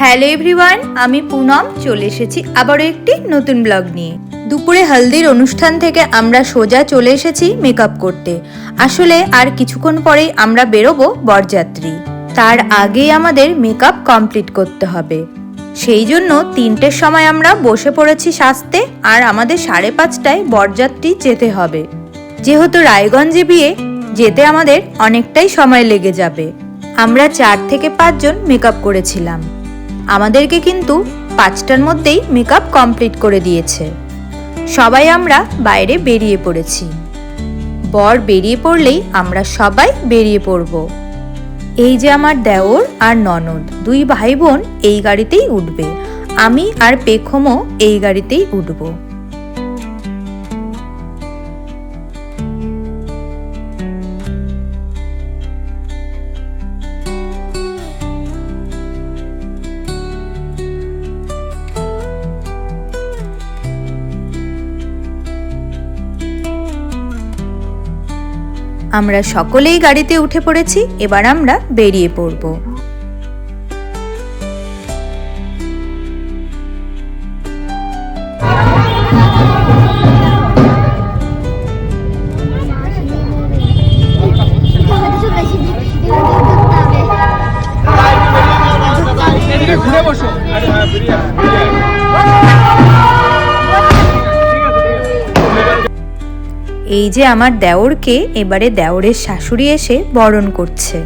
Hello everyone, আমি পুনম, চলে এসেছি আবারও একটি নতুন ব্লগ নিয়ে। দুপুরে হলদির অনুষ্ঠান থেকে আমরা সোজা চলে এসেছি মেকআপ করতে। আসলে আর কিছুক্ষণ পরেই আমরা বেরোবো বরযাত্রী। তার আগেই আমাদের মেকআপ কমপ্লিট করতে হবে। সেই জন্য তিনটের সময় আমরা বসে পড়েছি সাজতে আর আমাদের সাড়ে পাঁচটায় বরযাত্রী যেতে হবে। যেহেতু রায়গঞ্জে বিয়ে, যেতে আমাদের অনেকটাই সময় লেগে যাবে। আমরা চার থেকে পাঁচজন মেকআপ করেছিলাম। আমাদেরকে কিন্তু পাঁচটার মধ্যেই মেকআপ কমপ্লিট করে দিয়েছে। সবাই আমরা বাইরে বেরিয়ে পড়েছি। বর বেরিয়ে পড়লেই আমরা সবাই বেরিয়ে পড়ব। এই যে আমার দেওর আর ননদ, দুই ভাই বোন এই গাড়িতেই উঠবে। আমি আর পেখমও এই গাড়িতেই উঠবো। আমরা সকলেই গাড়িতে উঠে পড়েছি এবার আমরা বেরিয়ে পড়ব। এই যে আমার দেওরকে এবারে দেওরের শাশুড়ি এসে বরণ করছে।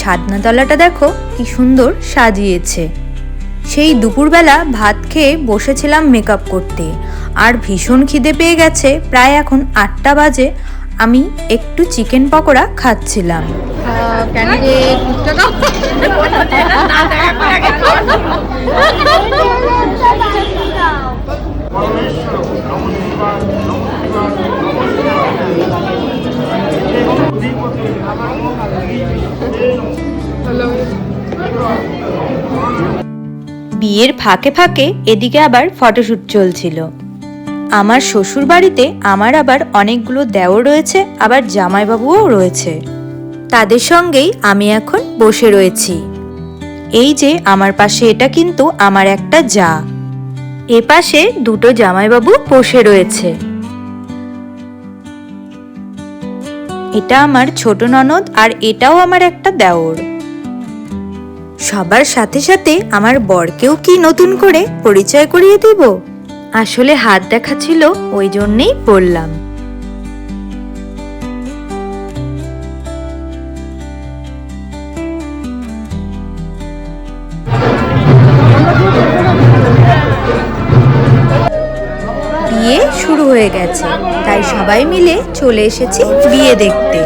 ছাদনাতলাটা দেখো কি সুন্দর সাজিয়েছে। সেই দুপুরবেলা ভাত খেয়ে বসেছিলাম মেকআপ করতে। আর ভীষণ খিদে পেয়ে গেছে, প্রায় এখন আটটা বাজে, আমি একটু চিকেন পকোড়া খাচ্ছিলাম। বিয়ের ফাঁকে ফাঁকে এদিকে আবার ফটোশ্যুট চলছিল। আমার শ্বশুর বাড়িতে আমার আবার অনেকগুলো দেওর রয়েছে, আবার জামাইবাবুও রয়েছে। তাদের সঙ্গেই আমি এখন বসে রয়েছি। এই যে আমার পাশে এটা কিন্তু আমার একটা যা। এ পাশে দুটো জামাইবাবু বসে রয়েছে। এটা আমার ছোট ননদ আর এটাও আমার একটা দেওর। সবার সাথে সাথে আমার বরকেও কি নতুন করে পরিচয় করিয়ে দিব? আসলে হাত দেখা ছিল ওই জন্যেই বললাম। বিয়ে শুরু হয়ে গেছে, তাই সবাই মিলে চলে এসেছি বিয়ে দেখতে।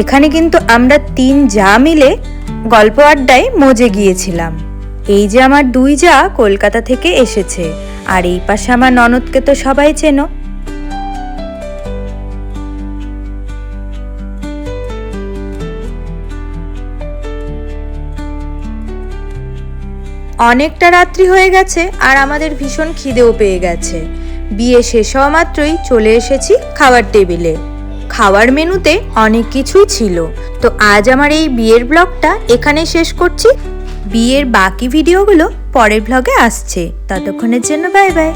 এখানে কিন্তু আমরা তিন যা মিলে গল্প আড্ডায় মজে গিয়েছিলাম। এই যে আমার দুই যা কলকাতা থেকে এসেছে, আর এই পাশে আমার ননদকে তো সবাই চেনো। অনেকটা রাত্রি হয়ে গেছে, আর আমাদের ভীষণ খিদেও পেয়ে গেছে। বিয়ে শেষ হওয়া মাত্রই চলে এসেছি খাবার টেবিলে। খাওয়ার মেনুতে অনেক কিছুই ছিল। তো আজ আমার এই বিয়ের ব্লগটা এখানে শেষ করছি। বিয়ের বাকি ভিডিওগুলো পরের ব্লগে আসছে। ততক্ষণের জন্য বাই বাই।